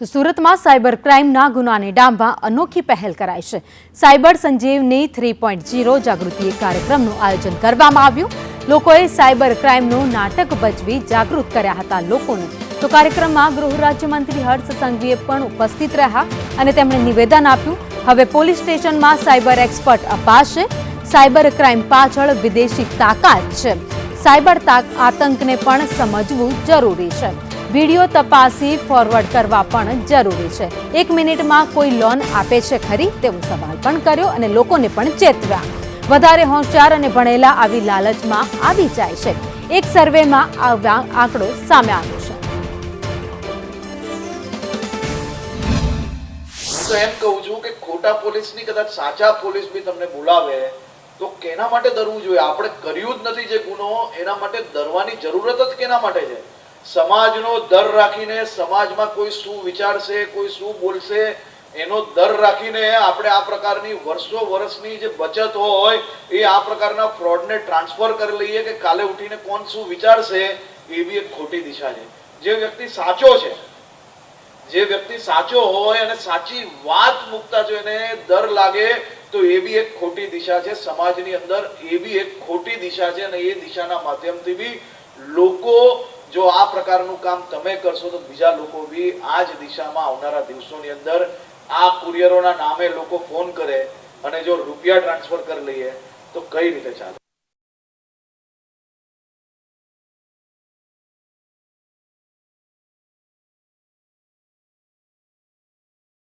તો સુરતમાં સાયબર ક્રાઇમના ગુનાને ડામવા અનોખી પહેલ કરાઈ છે. Cyber Sanjivani three point zero જાગૃતિ કાર્યક્રમનું આયોજન કરવામાં આવ્યું. લોકોએ સાયબર ક્રાઇમનું નાટક ભજવી જાગૃત કર્યા હતા લોકોને. તો કાર્યક્રમમાં ગૃહ રાજ્યમંત્રી હર્ષ સંઘવીએ પણ ઉપસ્થિત રહ્યા અને તેમણે નિવેદન આપ્યું, હવે પોલીસ સ્ટેશનમાં સાયબર એક્સપર્ટ અપાશે. સાયબર ક્રાઇમ પાછળ વિદેશી તાકાત છે. સાયબર તાક આતંકને પણ સમજવું જરૂરી છે. વીડિયો તપાસી ફોરવર્ડ કરવા પણ જરૂરી છે. એક મિનિટમાં કોઈ લોન આપે છે ખરી? તેવો સવાલ પણ કર્યો અને લોકોને પણ ચેતવ્યા. વધારે હોશિયાર અને ભણેલા આવી લાલચમાં આવી જાય છે. એક સર્વેમાં આ આંકડો સામે આવ્યો છે. તો એમ કહું છું કે ખોટા પોલીસની કદાચ સાચા પોલીસ બી તમને બોલાવે, તો કેના માટે ડરવું જોઈએ? આપણે કર્યું જ નથી જે ગુનો, એના માટે ડરવાની જરૂરત જ કેના માટે છે? સમાજનો દર રાખીને સમાજમાં કોઈ શું વિચારશે, કોઈ શું બોલશે, એનો દર રાખીને આપણે આ પ્રકારની વર્ષો વર્ષની જે બચત હોય, એ આ પ્રકારના ફ્રોડને ટ્રાન્સફર કરી લઈએ કે કાલે ઉઠીને કોણ શું વિચારશે એ બી એક ખોટી દિશા છે. જે વ્યક્તિ સાચો છે, જે વ્યક્તિ સાચો હોય અને સાચી વાત મૂકતા જો એને ડર લાગે, તો એ બી એક ખોટી દિશા છે. સમાજની અંદર એ બી એક ખોટી દિશા છે અને એ દિશાના માધ્યમથી બી લોકો જો આ પ્રકારનું કામ તમે કરશો તો બીજા લોકો બી આ જ દિશામાં આવનારા દિવસોની અંદર આ કુરિયરોના નામે લોકો ફોન કરે અને જો રૂપિયા ટ્રાન્સફર કરી લઈએ તો કઈ રીતે ચાલે?